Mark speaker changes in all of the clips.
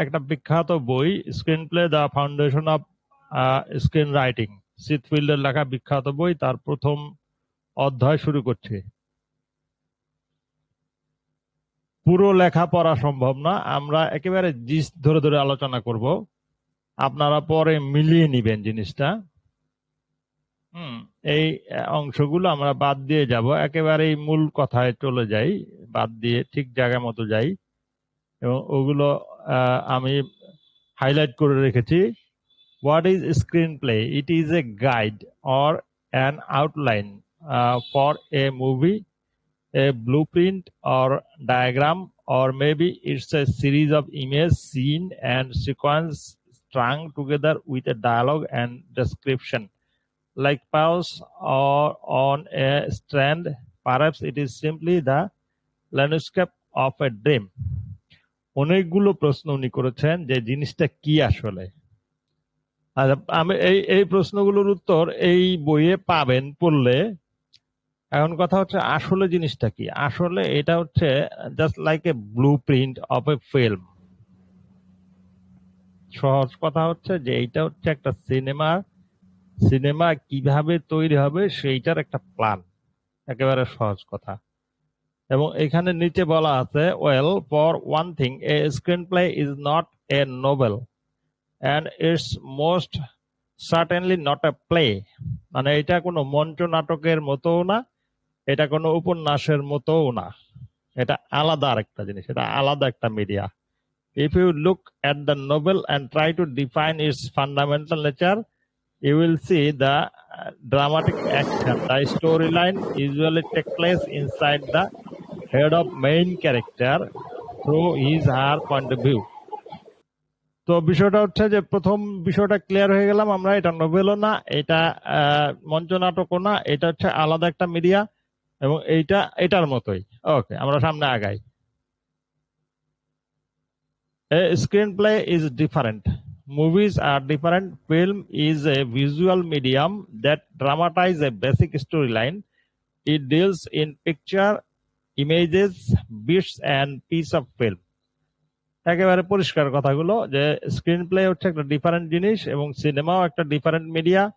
Speaker 1: একটা বিখ্যাত বই screenplay the foundation of screenwriting সিথফিল্ডের লেখা বিখ্যাত বই, তার প্রথম অধ্যায় শুরু করছে। পুরো লেখা পড়া সম্ভব না, আমরা একেবারে জিস ধরে ধরে আলোচনা করব। আপনারা পরে মিলিয়ে নিবেন জিনিসটা। হুম, এই অংশগুলো আমরা বাদ দিয়ে যাব। একেবারে মূল কথায় চলে যাই, বাদ দিয়ে ঠিক জায়গা মতো যাই। এবং ওগুলো আমি হাইলাইট করে রেখেছি what is screenplay it is a guide or an outline for a movie a blueprint or diagram or maybe it's a series of image scene and sequence strung together with a dialogue and description like pause or on a strand perhaps it is simply the landscape of a dream অনেকগুলো প্রশ্ন উনি করেছেন যে জিনিসটা কি আসলে। আচ্ছা আমি এই এই প্রশ্নগুলোর উত্তর এই বইয়ে পাবেন, পড়লে। এখন কথা হচ্ছে আসলে জিনিসটা কি? আসলে এটা হচ্ছে just like a blueprint of a film সহজ কথা হচ্ছে যে এইটা হচ্ছে একটা সিনেমা সিনেমা কীভাবে তৈরি হবে সেইটার একটা প্ল্যান একেবারে সহজ কথা। এবং এখানে নিচে বলা আছে well for one thing a screenplay is not a novel and it's most certainly not a play মানে এটা কোনো মঞ্চ নাটকের মতোও না এটা কোনো উপন্যাসের মতোও না। এটা আলাদা আরেকটা জিনিস এটা আলাদা একটা media if you look at the novel and try to define its fundamental nature you will see the uh, dramatic action. The storyline usually take place inside the head of main character through his her point of view তো বিষয়টা হচ্ছে যে প্রথম বিষয়টা clear হয়ে গেলাম আমরা, এটা নোভেলও না, এটা মঞ্চ নাটকও না, এটা হচ্ছে আলাদা একটা মিডিয়া এবং এইটা, এটার মতোই। ওকে আমরা সামনে আগাই। Screenplay is different movies are different film is a visual medium that dramatize a basic storyline it deals in picture images, bits and piece of film একেবারে পরিষ্কার কথাগুলো যে স্ক্রিন প্লে হচ্ছে একটা ডিফারেন্ট জিনিস এবং সিনেমাও একটা ডিফারেন্ট মিডিয়া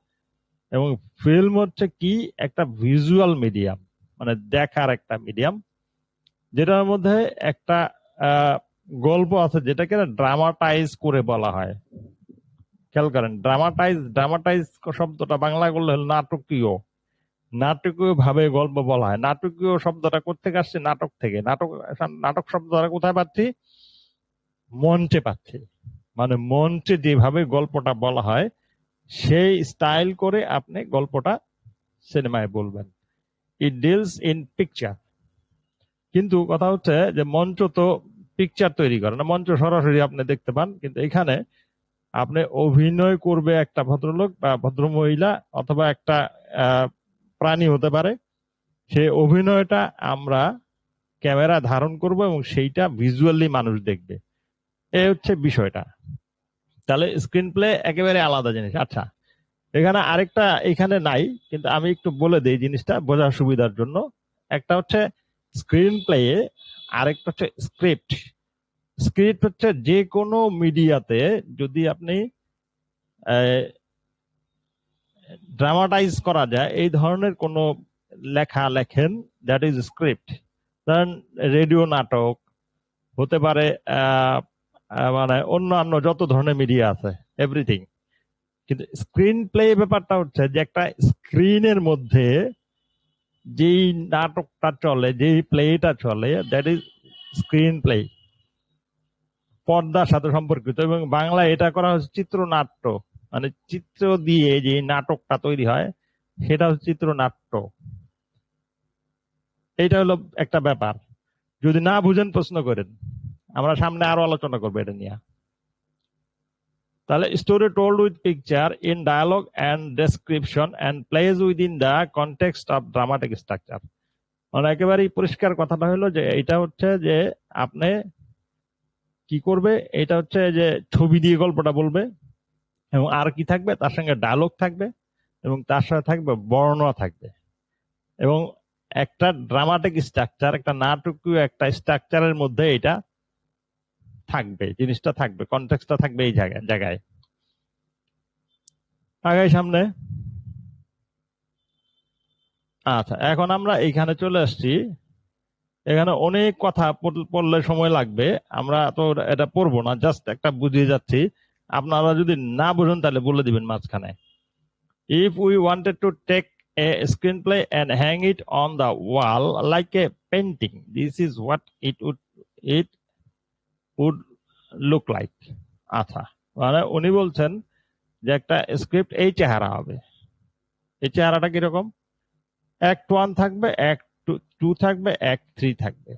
Speaker 1: এবং ফিল্ম হচ্ছে কি একটা ভিজুয়াল মিডিয়াম মানে দেখার একটা মিডিয়াম যেটার মধ্যে একটা গল্প আছে যেটাকে ড্রামাটাইজ করে বলা হয়। খেয়াল করেন ড্রামাটাইজ ড্রামাটাইজ শব্দটা বাংলা করলে নাটকীয়। নাটকীয় ভাবে গল্প বলা হয়। নাটকীয় শব্দটা কোথেকে আসছে? নাটক থেকে। নাটক নাটক শব্দটা কোথায় পাচ্ছি? মঞ্চে পাচ্ছি। মানে মঞ্চে যেভাবে গল্পটা বলা হয়, সেই স্টাইল করে আপনি গল্পটা সিনেমায় বলবেন। ইট ডিলস ইন পিকচার কিন্তু কথা হচ্ছে যে মঞ্চ তো পিকচার তৈরি করে না। মঞ্চ সরাসরি আপনি দেখতে পান, কিন্তু এখানে আপনি অভিনয় করবে একটা ভদ্রলোক বা ভদ্র মহিলা অথবা একটা প্রাণী হতে পারে। সে অভিনয়টা আমরা ক্যামেরা ধারণ করব এবং সেইটা ভিজুয়ালি মানুষ দেখবে। এ হচ্ছে বিষয়টা। তাহলে স্ক্রিন প্লে একেবারে আলাদা জিনিস। আচ্ছা এখানে আরেকটা এখানে নাই, কিন্তু আমি একটু বলে দিই জিনিসটা বোঝার সুবিধার জন্য। একটা হচ্ছে স্ক্রিন প্লে আরেকটা হচ্ছে স্ক্রিপ্ট স্ক্রিপ্ট হচ্ছে যে কোনো মিডিয়াতে যদি আপনি ড্রামাটাইজ করা যায়, এই ধরনের কোনো লেখা লেখেন দ্যাট ইজ স্ক্রিপ্ট ধরেন রেডিও নাটক, হতে পারে মানে অন্যান্য যত ধরনের মিডিয়া আছে এভরিথিং কিন্তু স্ক্রিন প্লে ব্যাপারটা হচ্ছে যে একটা স্ক্রিনের মধ্যে যেই নাটকটা চলে, যেই প্লেটা চলে দ্যাট ইজ স্ক্রিন প্লে পর্দার সাথে সম্পর্কিত এবং বাংলা এটা করা হচ্ছে চিত্রনাট্য। মানে চিত্র দিয়ে যে নাটকটা তৈরি হয়, সেটা হচ্ছে চিত্রনাট্য। এটা হলো একটা ব্যাপার। যদি না বুঝেন প্রশ্ন করেন, আমরা সামনে আরও আলোচনা করব এটা নিয়ে। তাহলে story told with picture in dialogue and description and placed within the context of dramatic structure মানে একেবারেই পরিষ্কার কথাটা হলো যে এটা হচ্ছে যে আপনি কি করবে এটা হচ্ছে যে ছবি দিয়ে গল্পটা বলবে এবং আর কি থাকবে? তার সঙ্গে ডায়লগ থাকবে এবং তার সাথে থাকবে বর্ণনা থাকবে। এবং একটা ড্রামাটিক স্ট্রাকচার একটা নাটকীয় একটা স্ট্রাকচারের মধ্যে এটা থাকবে, জিনিসটা থাকবে কনটেক্সটটা থাকবে এই জায়গায় জায়গায়। আগাই সামনে। আচ্ছা এখন আমরা এইখানে চলে আসছি। এখানে অনেক কথা পড়লে সময় লাগবে। আমরা তো এটা পড়ব না জাস্ট একটা বুঝিয়ে যাচ্ছি। আপনারা যদি না বুঝেন, তাহলে বলে দিবেন মাঝখানে। If we wanted to take a screenplay and hang it on the wall like a painting this is what it would it would look like আচ্ছা মানে উনি বলছেন যে একটা স্ক্রিপ্ট এই চেহারা হবে। এই চেহারাটা কীরকম? অ্যাক্ট ওয়ান থাকবে অ্যাক্ট টু থাকবে অ্যাক্ট থ্রি থাকবে।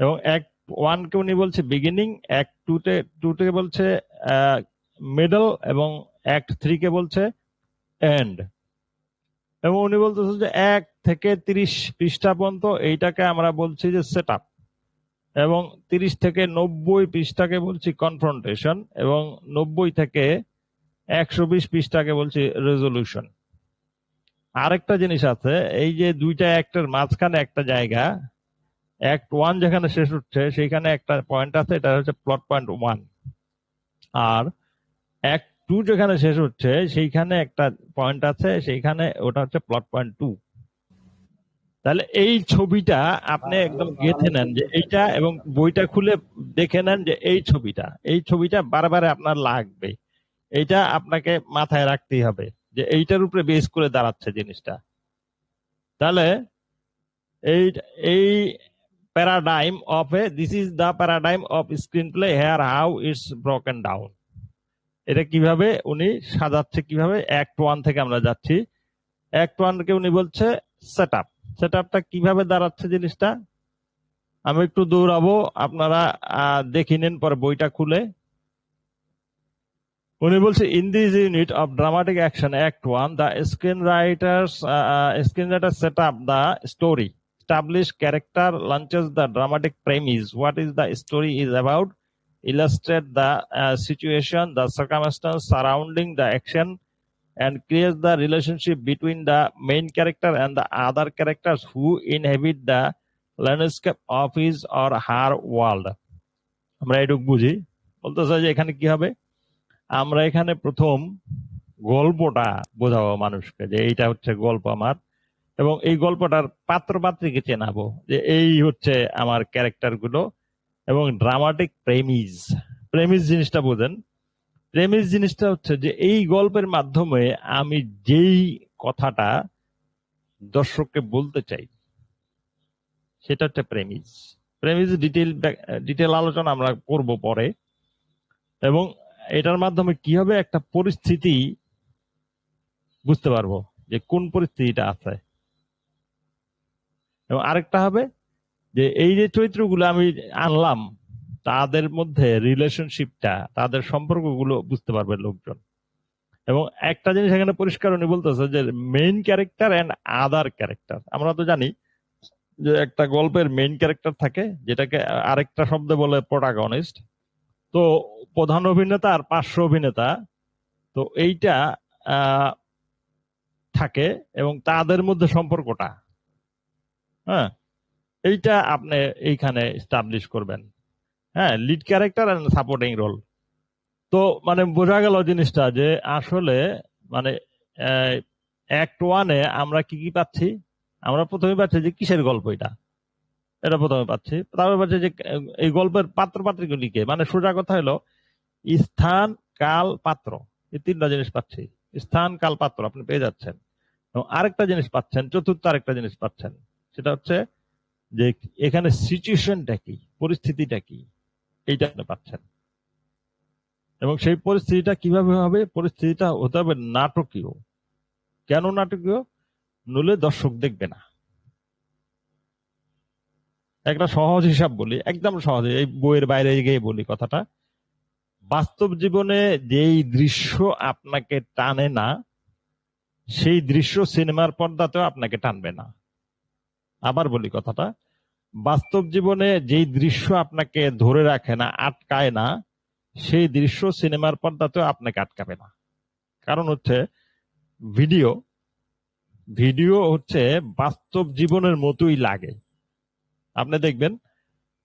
Speaker 1: এবং অ্যাক্ট ওয়ানকে উনি বলছে বিগিনিং অ্যাক্ট টু তে টু তে বলছে মিডল এবং অ্যাক্ট থ্রি কে বলছে এন্ড এবং উনি বলতেছে যে এক থেকে তিরিশ পৃষ্ঠা পর্যন্ত এইটাকে আমরা বলছি যে সেট আপ এবং তিরিশ থেকে নব্বই পৃষ্ঠাকে বলছি কনফ্রন্টেশন এবং নব্বই থেকে একশো বিশ পৃষ্ঠাকে বলছি রেজলিউশন আরেকটা জিনিস আছে, এই যে দুইটা অ্যাক্টের মাঝখানে একটা জায়গা অ্যাক্ট ওয়ান যেখানে শেষ হচ্ছে সেইখানে একটা পয়েন্ট আছে, এটা হচ্ছে প্লট পয়েন্ট ওয়ান আর অ্যাক্ট টু যেখানে শেষ হচ্ছে সেইখানে একটা পয়েন্ট আছে সেইখানে ওটা হচ্ছে প্লট পয়েন্ট টু তাহলে এই ছবিটা আপনি একদম গেঁথে নেন যে এইটা এবং বইটা খুলে দেখে নেন যে এই ছবিটা এই ছবিটা বারবার আপনার লাগবে। এইটা আপনাকে মাথায় রাখতেই হবে যে এইটার উপরে বেস করে দাঁড়াচ্ছে জিনিসটা। তাহলে এই এই of a this is the paradigm of screenplay here how it's broken down এটা কীভাবে উনি সাজাচ্ছে, কীভাবে অ্যাক্ট ওয়ান থেকে আমরা যাচ্ছি। অ্যাক্ট ওয়ান কে উনি বলছে সেট আপ সেট আপটা কীভাবে দাঁড়াচ্ছে জিনিসটা? আমি একটু দৌড়াবো, আপনারা দেখে নিন, পরে বইটা খুলে। উনি বলছে in this unit of dramatic action act one the screenwriter's screenwriter set up the story establish character launches the dramatic premise what is the story is about illustrate the uh, situation the circumstance surrounding the action and creates the relationship between the main character and the other characters who inhabit the landscape of his or her world আমরা এটুক বুঝি বলতে চাই যে এখানে কি হবে আমরা এখানে প্রথম গল্পটা বোঝাবো মানুষকে যে এইটা হচ্ছে গল্প আমার এবং এই গল্পটার পাত্র পাত্রীকে চেনাবো যে এই হচ্ছে আমার ক্যারেক্টারগুলো এবং ড্রামাটিক প্রেমিজ। প্রেমিজ জিনিসটা বোঝেন। প্রেমিজ জিনিসটা হচ্ছে যে এই গল্পের মাধ্যমে আমি যেই কথাটা দর্শককে বলতে চাই, সেটা হচ্ছে প্রেমিজ। প্রেমিজ ডিটেল ডিটেল আলোচনা আমরা করব পরে। এবং এটার মাধ্যমে কি হবে, একটা পরিস্থিতি বুঝতে পারব যে কোন পরিস্থিতিটা আছে। এবং আরেকটা হবে যে এই যে চরিত্রগুলো আমি আনলাম, তাদের মধ্যে রিলেশনশিপটা তাদের সম্পর্কগুলো বুঝতে পারবে লোকজন। এবং একটা জিনিস এখানে পরিষ্কার উনি বলতেছে যে main character and other character আমরা তো জানি যে একটা গল্পের মেইন ক্যারেক্টার থাকে, যেটাকে আরেকটা শব্দ বলে প্রোটাগনিস্ট তো প্রধান অভিনেতা আর পার্শ্ব অভিনেতা, তো এইটা থাকে এবং তাদের মধ্যে সম্পর্কটা। হ্যাঁ? এইটা আপনি এইখানে স্টাবলিশ করবেন। হ্যাঁ lead character and supporting role তো মানে বোঝা গেল জিনিসটা যে আসলে মানে অ্যাক্ট ওয়ানে আমরা কি কি পাচ্ছি? আমরা প্রথমে পাচ্ছি যে কিসের গল্প এটা? এটা প্রথমে পাচ্ছি। তারপরে পাচ্ছি যে, এই গল্পের পাত্র পাত্রীগুলিকে মানে সোজা কথা হলো, স্থান, কাল, পাত্র। এই তিনটা জিনিস পাচ্ছি। স্থান, কাল, পাত্র, আপনি পেয়ে যাচ্ছেন। আরেকটা জিনিস পাচ্ছেন, চতুর্থ আরেকটা জিনিস পাচ্ছেন। সেটা হচ্ছে যে এখানে সিচুয়েশনটা কি? পরিস্থিতিটা কি? এইটা আপনি পাচ্ছেন। এবং সেই পরিস্থিতিটা কীভাবে হবে? পরিস্থিতিটা হতে হবে নাটকীয়। কেন নাটকীয়? নলে দর্শক দেখবে না। একটা সহজ হিসাব বলি, একদম সহজ। এই বইয়ের বাইরে গিয়ে বলি কথাটা। বাস্তব জীবনে যেই দৃশ্য আপনাকে টানে না, সেই দৃশ্য সিনেমার পর্দাতেও আপনাকে টানবে না। আবার বলি কথাটা, বাস্তব জীবনে যেই দৃশ্য আপনাকে ধরে রাখে না, আটকায় না, সেই দৃশ্য সিনেমার পর্দাতেও আপনাকে আটকাবে না। কারণ হচ্ছে ভিডিও ভিডিও হচ্ছে বাস্তব জীবনের মতোই লাগে। আপনি দেখবেন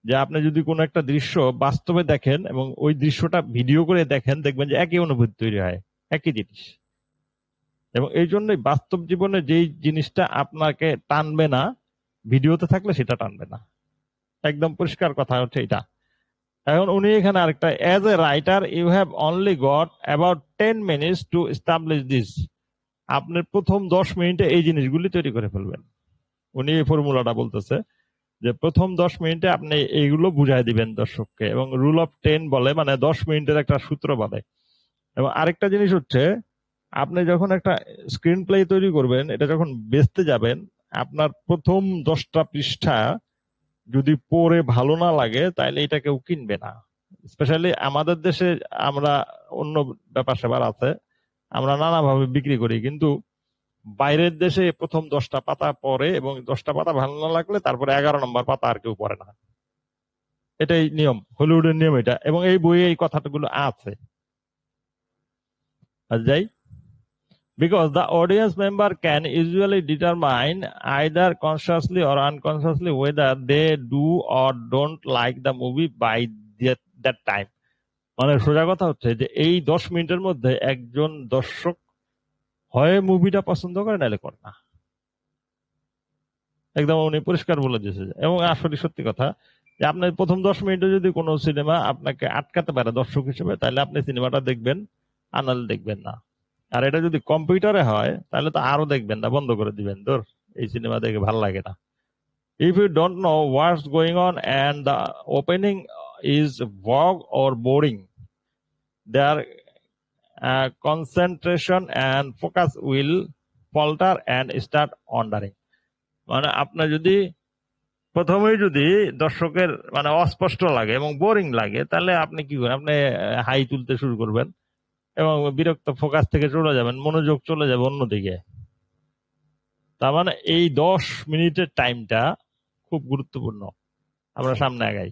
Speaker 1: যে আপনি যদি কোনো একটা দৃশ্য বাস্তবে দেখেন এবং ওই দৃশ্যটা ভিডিও করে দেখেন, দেখবেন যে একই অনুভূতি তৈরি হয়, একই জিনিস। এবং এই জন্যই বাস্তব জীবনে যেই জিনিসটা আপনাকে টানবে না ভিডিওতে থাকলে সেটা টানবে না। একদম পরিষ্কার কথা হচ্ছে এটা। এখন উনি এখানে আরেকটা as a writer you have only got about ten minutes to establish this আপনি প্রথম দশ মিনিটে এই জিনিসগুলি তৈরি করে ফেলবেন। উনি এই ফর্মুলাটা বলতেছে যে প্রথম দশ মিনিটে আপনি এইগুলো বুঝাই দিবেন দর্শককে এবং রুল অফ টেন বলে মানে দশ মিনিটের একটা সূত্র বলে। এবং আরেকটা জিনিস হচ্ছে, আপনি যখন একটা স্ক্রিন প্লে তৈরি করবেন, এটা যখন বেচতে যাবেন আপনার প্রথম দশটা পৃষ্ঠা যদি পড়ে ভালো না লাগে তাহলে এটা কেউ কিনবে না। স্পেশালি আমাদের দেশে আমরা অন্য ব্যাপার স্যাপার আছে, আমরা নানাভাবে বিক্রি করি, কিন্তু বাইরের দেশে প্রথম দশটা পাতা পড়ে এবং দশটা পাতা ভালো না লাগলে তারপরে এগারো নম্বর পাতা আর কেউ পড়ে না। এটাই নিয়ম, হলিউডের নিয়ম এটা, এবং এই বইয়ে এই কথাগুলো আছে। যাই। Because the audience member can usually determine either consciously or unconsciously whether they do or don't like the movie by that, that time. মানে সোজা কথা হচ্ছে যে এই দশ মিনিটের মধ্যে একজন দর্শক হয় মুভিটা পছন্দ করে নাহলে করে না। একদম উনি পরিষ্কার বলে দিয়েছে এবং আসলে সত্যি কথা যে আপনার প্রথম দশ মিনিটে যদি কোনো সিনেমা আপনাকে আটকাতে পারে দর্শক হিসেবে তাহলে আপনি সিনেমাটা দেখবেন আনাল দেখবেন না। আর এটা যদি কম্পিউটারে হয়, তাহলে তো আরও দেখবেন না, বন্ধ করে দিবেন তোর। এই সিনেমা দেখে ভালো লাগে না। If you don't know what's going on and the opening is vague or boring their concentration and focus will falter and start wandering মানে আপনার যদি, প্রথমেই যদি দর্শকের মানে অস্পষ্ট লাগে এবং বোরিং লাগে, তাহলে আপনি কি করেন? আপনি হাই তুলতে শুরু করবেন। এবং বিরক্ত ফোকাস থেকে চলে যাবেন, মনোযোগ চলে যাবে অন্যদিকে। তার মানে এই দশ মিনিটের টাইমটা খুব গুরুত্বপূর্ণ। আমরা সামনে আগাই।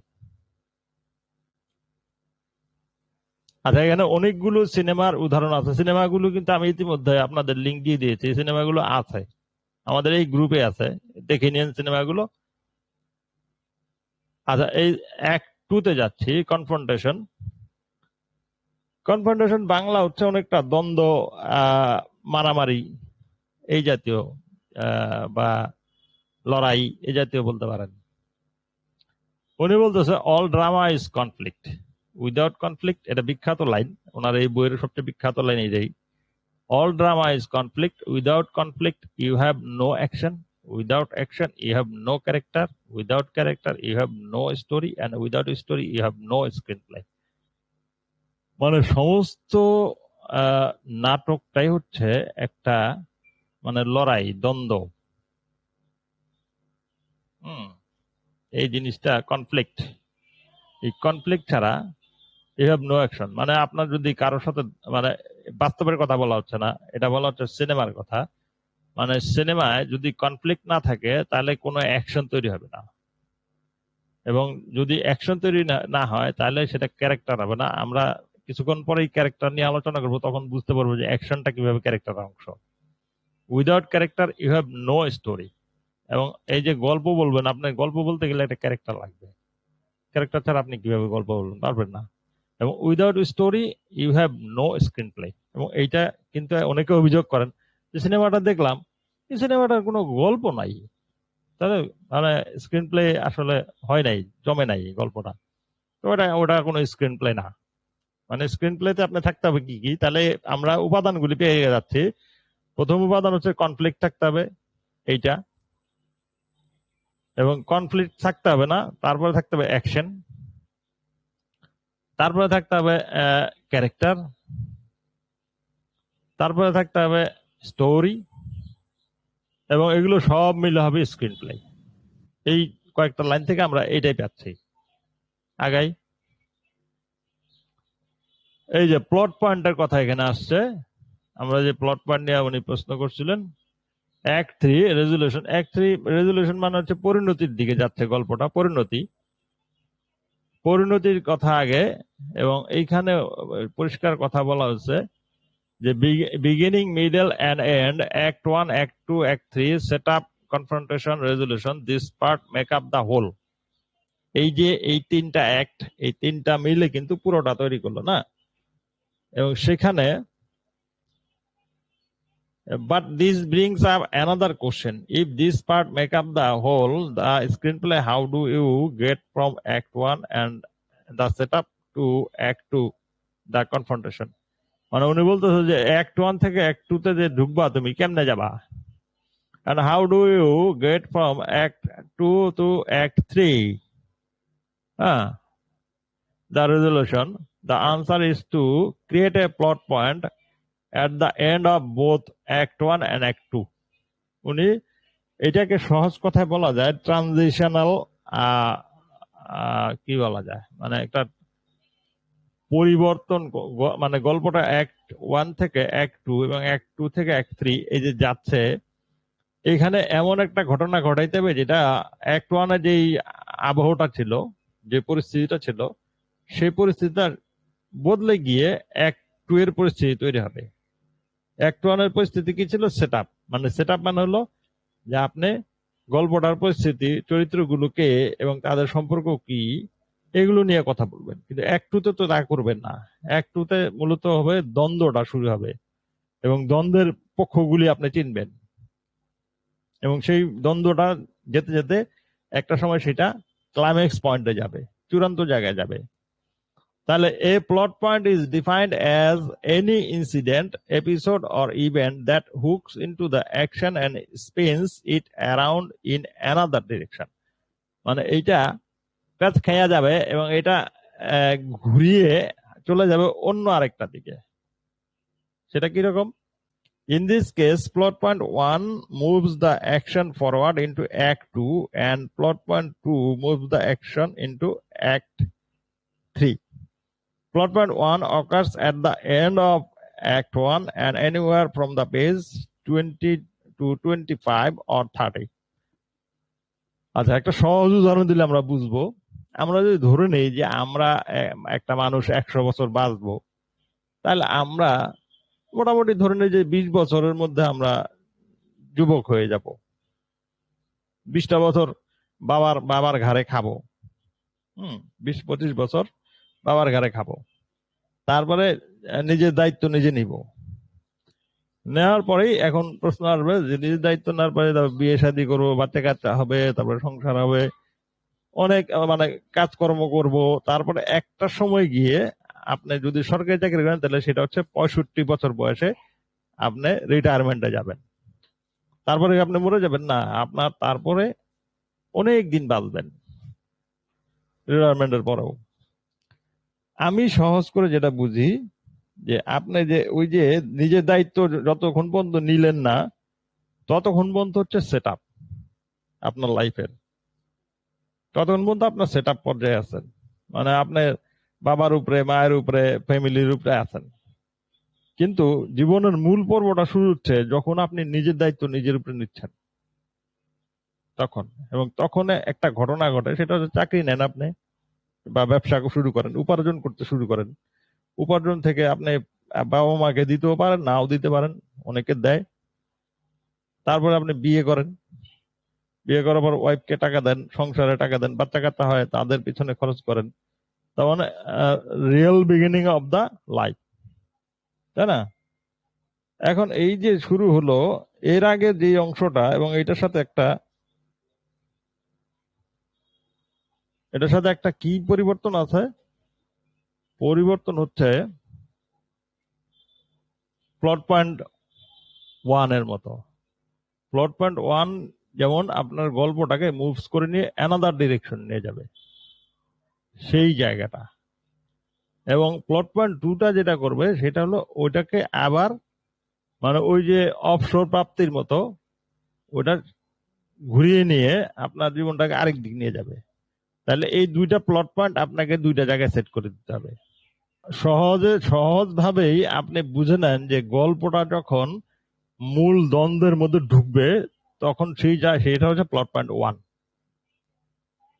Speaker 1: আচ্ছা এখানে অনেকগুলো সিনেমার উদাহরণ আছে। সিনেমাগুলো কিন্তু আমি ইতিমধ্যে আপনাদের লিঙ্ক দিয়ে দিয়েছি। এই সিনেমাগুলো আছে। আমাদের এই গ্রুপে আছে। দেখে নিন সিনেমাগুলো। আচ্ছা এই এক টুতে যাচ্ছি কনফ্রন্টেশন কনফ্রন্টেশন বাংলা হচ্ছে অনেকটা দ্বন্দ্ব মারামারি, এই জাতীয় বা লড়াই, এই জাতীয় বলতে পারেন। উনি বলতেছে all drama is conflict without conflict এটা বিখ্যাত লাইন, ওনার এই বইয়ের সবচেয়ে বিখ্যাত লাইন এইটাই all drama is conflict without conflict you have no action without action you have no character without character you have no story and without story you have no screenplay মানে সমস্ত নাটকটাই হচ্ছে একটা মানে লড়াই, দ্বন্দ্ব। হুম, এই জিনিসটা কনফ্লিক্ট এই কনফ্লিক্ট ছাড়া হ্যাভ নো অ্যাকশন মানে আপনার যদি কারোর সাথে মানে বাস্তবের কথা বলা হচ্ছে না, এটা বলা হচ্ছে সিনেমার কথা। মানে সিনেমায় যদি কনফ্লিক্ট না থাকে, তাহলে কোনো অ্যাকশন তৈরি হবে না। এবং যদি অ্যাকশন তৈরি না হয়, তাহলে সেটা ক্যারেক্টার হবে না। আমরা কিছুক্ষণ পরেই ক্যারেক্টার নিয়ে আলোচনা করব, তখন বুঝতে পারব যে অ্যাকশনটা কীভাবে ক্যারেক্টার অংশ। Without character you have no story এবং এই যে গল্প বলবেন, আপনার গল্প বলতে গেলে একটা ক্যারেক্টার লাগবে। ক্যারেক্টার ছাড়া আপনি কীভাবে গল্প বলবেন, পারবেন না। এবং without story you have no screenplay এবং এইটা কিন্তু অনেকে অভিযোগ করেন, যে সিনেমাটা দেখলাম, এই সিনেমাটার কোনো গল্প নাই। তাহলে মানে স্ক্রিন প্লে আসলে হয় নাই, জমে নাই গল্পটা। তো ওটা ওটা কোনো স্ক্রিন প্লে না। মানে স্ক্রিন প্লেতে আপনি থাকতে হবে কি কি? তাহলে আমরা উপাদানগুলি পেয়ে যাচ্ছি। প্রথম উপাদান হচ্ছে কনফ্লিক্ট থাকতে হবে, এইটা। এবং কনফ্লিক্ট থাকতে হবে না, তারপরে থাকতে হবে অ্যাকশন তারপরে থাকতে হবে ক্যারেক্টার তারপরে থাকতে হবে স্টোরি এবং এগুলো সব মিলে হবে স্ক্রিন প্লে এই কয়েকটা লাইন থেকে আমরা এইটাই পাচ্ছি। আগাই। এই যে প্লট পয়েন্টের কথা এখানে আসছে। আমরা যে প্লট পয়েন্ট নিয়ে উনি প্রশ্ন করছিলেন, এক থ্রি রেজুলেশন এক থ্রি রেজুলেশন মানে হচ্ছে পরিণতির দিকে যাচ্ছে গল্পটা, পরিণতি। পরিণতির কথা আগে এবং এইখানে পরিষ্কার কথা বলা হচ্ছে যে beginning middle and end act one act two act three set up confrontation resolution this part make up the whole এই যে এই তিনটা অ্যাক্ট এই তিনটা মিলে কিন্তু পুরোটা তৈরি করল না। এবং সেখানে but this brings up another question if this part make up the whole the screenplay how do you get from act one and the set up to act two the confrontation মানে উনি বলতেছে যে act one থেকে act two তে যে ঢুকবা, তুমি কেমনে যাবা? And how do you get from act two to act three হ্যাঁ। The resolution. The answer is to create a plot point at the end of both act 1 and act 2 উনি এটাকে সহজ কথায় বলা যায় ট্রানজিশনাল কি বলা যায়? মানে একটা পরিবর্তন মানে গল্পটা অ্যাক্ট ওয়ান থেকে অ্যাক্ট টু এবং অ্যাক্ট টু থেকে অ্যাক্ট থ্রি এই যে যাচ্ছে, এখানে এমন একটা ঘটনা ঘটাইতে হবে যেটা অ্যাক্ট ওয়ানে যেই আবহাওয়াটা ছিল, যে পরিস্থিতিটা ছিল সেই পরিস্থিতিটা বদলে গিয়ে অ্যাক্ট টু এর পরিস্থিতি তৈরি হবে। অ্যাক্ট ওয়ানের পরিস্থিতি কি ছিল? সেট মানে সেট আপ মানে হলো যে আপনি গল্পটার পরিস্থিতি, চরিত্রগুলোকে এবং তাদের সম্পর্ক কি, এগুলো নিয়ে কথা বলবেন। কিন্তু এক টুতে তো তা করবেন না। এক টুতে মূলত হবে দ্বন্দ্বটা শুরু হবে এবং দ্বন্দ্বের পক্ষগুলি আপনি চিনবেন। এবং সেই দ্বন্দ্বটা যেতে যেতে একটা সময় সেটা ক্লাইম্যাক্স পয়েন্টে যাবে, চূড়ান্ত জায়গায় যাবে। তাহলে a plot point is defined as any incident episode or event that hooks into the action and spins it around in another direction মানে এইটা প্যাচ খেয়া যাবে এবং এটা ঘুরিয়ে চলে যাবে অন্য আরেকটা দিকে। সেটা কীরকম in this case plot point one moves the action forward into act two and plot point two moves the action into act three Plot point 1 occurs at the end of Act 1 and anywhere from the page 20 to 25 or 30. আচ্ছা একটা সহজ উদাহরণ দিলে আমরা বুঝব। আমরা যদি ধরে নেই যে আমরা একটা মানুষ একশো বছর বাঁচবো, তাহলে আমরা মোটামুটি ধরে নেই যে বিশ বছরের মধ্যে আমরা যুবক হয়ে যাব। বিশটা বছর বাবার বাবার ঘাড়ে খাব। হুম, বিশ পঁচিশ বছর বাবার ঘাড়ে খাব। তারপরে নিজের দায়িত্ব নিজে নিব। নেওয়ার পরেই এখন প্রশ্ন আসবে যে, নিজের দায়িত্ব নেওয়ার পরে বিয়ে শাদী করব, বাচ্চা কাচ্চা হবে, তারপরে সংসার হবে। অনেক মানে কাজকর্ম করব। তারপরে একটা সময় গিয়ে আপনি যদি সরকারি চাকরি করেন, তাহলে সেটা হচ্ছে পঁয়ষট্টি বছর বয়সে আপনি রিটায়ারমেন্টে যাবেন। তারপরে আপনি মরে যাবেন। না, আপনার তারপরে অনেক দিন বাঁচবেন। রিটায়ারমেন্টের পরেও। আমি সহজ করে যেটা বুঝি, যে আপনি যে ওই যে নিজের দায়িত্ব যতক্ষণ পর্যন্ত নিলেন না ততক্ষণ পর্যন্ত হচ্ছে সেট আপ আপনার লাইফের ততক্ষণ পর্যন্ত আপনার সেট আপ পর্যায়ে আছেন। মানে আপনার বাবার উপরে, মায়ের উপরে ফ্যামিলির উপরে আছেন। কিন্তু জীবনের মূল পর্বটা শুরু হচ্ছে যখন আপনি নিজের দায়িত্ব নিজের উপরে নিচ্ছেন। তখন। এবং তখন একটা ঘটনা ঘটে, সেটা হচ্ছে চাকরি নেন আপনি। বা ব্যবসা শুরু করেন, উপার্জন করতে শুরু করেন। উপার্জন থেকে আপনি বাবা মাকে দিতেও পারেন, নাও দিতে পারেন, অনেকে দেয়। তারপরে আপনি বিয়ে করেন। বিয়ে করার পর ওয়াইফকে টাকা দেন, সংসারে টাকা দেন বাচ্চা কাচ্চা হয়, তাদের পিছনে খরচ করেন। তার মানে real beginning of the life তাই না? এখন এই যে শুরু হলো, এর আগে যে অংশটা এবং এটার সাথে একটা এটার সাথে একটা কি পরিবর্তন আছে? পরিবর্তন হচ্ছে প্লট পয়েন্ট ওয়ানের মতো। প্লট পয়েন্ট ওয়ান যেমন আপনার গল্পটাকে মুভস করে নিয়ে অ্যানাদার ডিরেকশন নিয়ে যাবে। সেই জায়গাটা। এবং প্লট পয়েন্ট টুটা যেটা করবে, সেটা হলো ওইটাকে আবার মানে ওই যে অফশোর প্রাপ্তির মতো ওটা ঘুরিয়ে নিয়ে আপনার জীবনটাকে আরেক দিক নিয়ে যাবে। তাহলে এই দুইটা প্লট পয়েন্ট আপনাকে দুইটা জায়গায় সেট করে দিতে হবে। সহজে, সহজভাবেই আপনি বুঝে নেন যে গল্পটা যখন মূল দ্বন্দ্বের মধ্যে ঢুকবে, তখন সেই যা সেটা হচ্ছে প্লট পয়েন্ট ওয়ান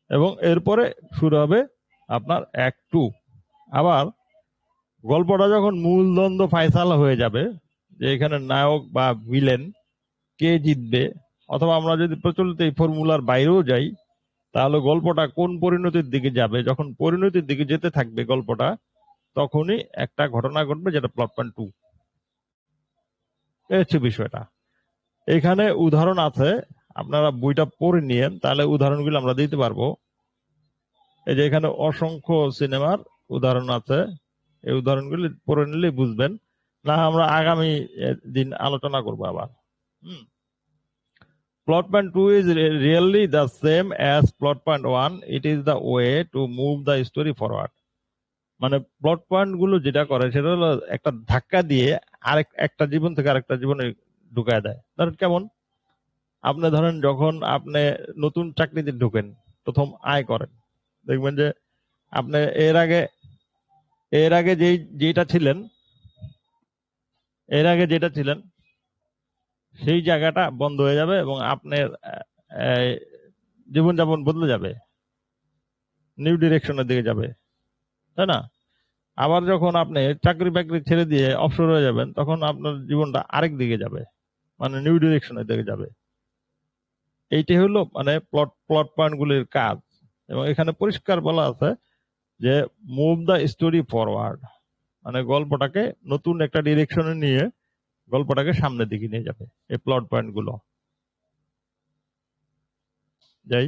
Speaker 1: এবং এরপরে শুরু হবে আপনার এক টু আবার গল্পটা যখন মূল দ্বন্দ্ব ফাইসালা হয়ে যাবে, যে এখানে নায়ক বা ভিলেন কে জিতবে, অথবা আমরা যদি প্রচলিত এই ফর্মুলার বাইরেও যাই তাহলে গল্পটা কোন পরিণতির দিকে যাবে? যখন পরিণতির দিকে যেতে থাকবে গল্পটা, তখনই একটা ঘটনা ঘটবে যেটা প্লট পয়েন্ট টু হচ্ছে বিষয়টা। এখানে উদাহরণ আছে, আপনারা বইটা পড়ে নিয়েন, তাহলে উদাহরণগুলো আমরা দিতে পারব। এই যে এখানে অসংখ্য সিনেমার উদাহরণ আছে, এই উদাহরণগুলি পড়ে নিলে বুঝবেন। না, আমরা আগামী দিন আলোচনা করব আবার। হুম। Plot point 2 is re- really the same as plot point 1. It is the way to move the story forward. মানে প্লট পয়েন্টগুলো যেটা করে, সেটা হলো একটা ধাক্কা দিয়ে আরেক, একটা জীবন থেকে আরেকটা জীবনে ঢুকায় দেয় ধরেন কেমন আপনি ধরেন যখন আপনি নতুন চাকরিতে ঢুকেন, প্রথম আয় করেন, দেখবেন যে আপনি এর আগে এর আগে যেই যেটা ছিলেন, এর আগে যেটা ছিলেন সেই জায়গাটা বন্ধ হয়ে যাবে এবং আপনার জীবনযাপন বদলে যাবে। নিউ ডিরেকশনের দিকে যাবে। তাই না? আবার যখন আপনি চাকরি বাকরি ছেড়ে দিয়ে অবসর হয়ে যাবেন, তখন আপনার জীবনটা আরেক দিকে যাবে। মানে নিউ ডিরেকশনের দিকে যাবে। এইটি হলো মানে প্লট প্লট পয়েন্ট গুলির কাজ। এবং এখানে পরিষ্কার বলা আছে যে মুভ দ্য স্টোরি ফরওয়ার্ড মানে গল্পটাকে নতুন একটা ডিরেকশনে নিয়ে গল্পটাকে সামনের দিকে নিয়ে যাবে, এই প্লট পয়েন্টগুলো। যাই।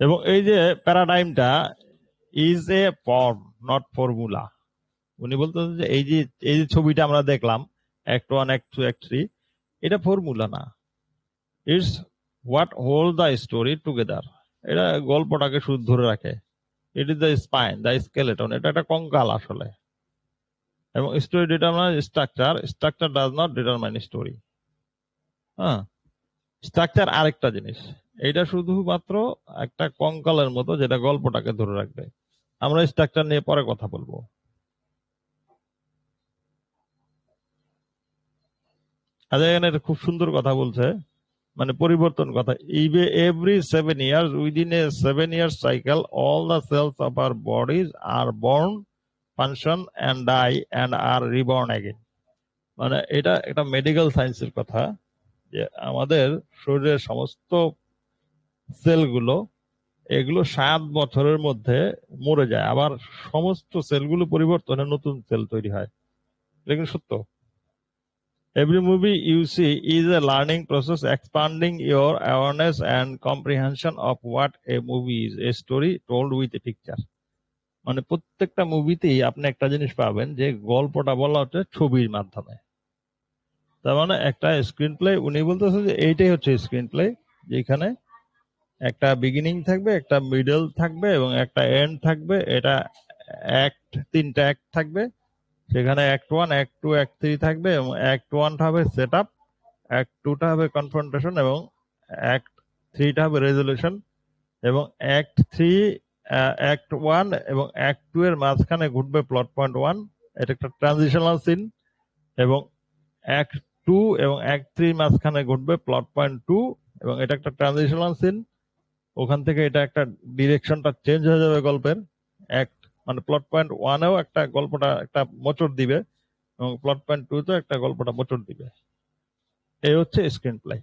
Speaker 1: এবং এই যে প্যারাডাইমটা is a form not formula উনি বলতেছেন যে এই যে এই যে ছবিটা আমরা দেখলাম act one act two act three এটা ফর্মুলা না। It's what hold the story together এটা গল্পটাকে শুধু ধরে রাখে। It is the spine the skeleton এটা একটা কঙ্কাল আসলে। এবং story determine structure structure does not determine story হ্যাঁ স্ট্রাকচার আরেকটা জিনিস এটা শুধুমাত্র একটা কঙ্কালের মতো যেটা গল্পটাকে ধরে রাখবে। আমরা স্ট্রাকচার নিয়ে পরে কথা বলব। আচ্ছা এখানে খুব সুন্দর কথা বলছে মানে পরিবর্তন কথা। Eve every seven years within a seven years cycle all the cells of our bodies are born function and die and are reborn again মানে এটা একটা মেডিকেল সায়েন্সের কথা যে আমাদের শরীরের সমস্ত সেলগুলো এগুলো সাত বছরের মধ্যে মরে যায়। আবার সমস্ত সেলগুলো পরিবর্তনে নতুন সেল তৈরি হয়। এটা সত্য। Every movie you see is a learning process expanding your awareness and comprehension of what a movie is a story told with a picture মানে প্রত্যেকটা মুভিতেই আপনি একটা জিনিস পাবেন যে গল্পটা বলা হচ্ছে ছবির মাধ্যমে। তার মানে একটা স্ক্রিন প্লে উনি বলতেছে যে এইটাই হচ্ছে স্ক্রিন প্লে যেখানে একটা বিগিনিং থাকবে, একটা মিডল থাকবে এবং একটা এন্ড থাকবে। এটা অ্যাক্ট তিনটা অ্যাক্ট থাকবে। সেখানে act one act two act three থাকবে এবং অ্যাক্ট ওয়ানটা হবে সেট আপ অ্যাক্ট টুটা হবে কনফ্রন্টেশন এবং অ্যাক্ট থ্রিটা হবে রেজলিউশন এবং অ্যাক্ট থ্রি অ্যাক্ট ওয়ান এবং অ্যাক্ট টু এর মাঝখানে ঘটবে প্লট পয়েন্ট ওয়ান এটা একটা ট্রানজিশনাল সিন এবং অ্যাক্ট টু এবং অ্যাক্ট থ্রি মাঝখানে ঘটবে প্লট পয়েন্ট টু এবং এটা একটা ট্রানজিশনাল সিন ওখান থেকে এটা একটা ডিরেকশনটা চেঞ্জ হয়ে যাবে গল্পের। অ্যাক্ট মানে প্লট পয়েন্ট ওয়ানেও একটা গল্পটা একটা মোচড় দিবে। এবং প্লট পয়েন্ট টু তে একটা গল্পটা মোচড় দিবে। এই হচ্ছে স্ক্রিন প্লে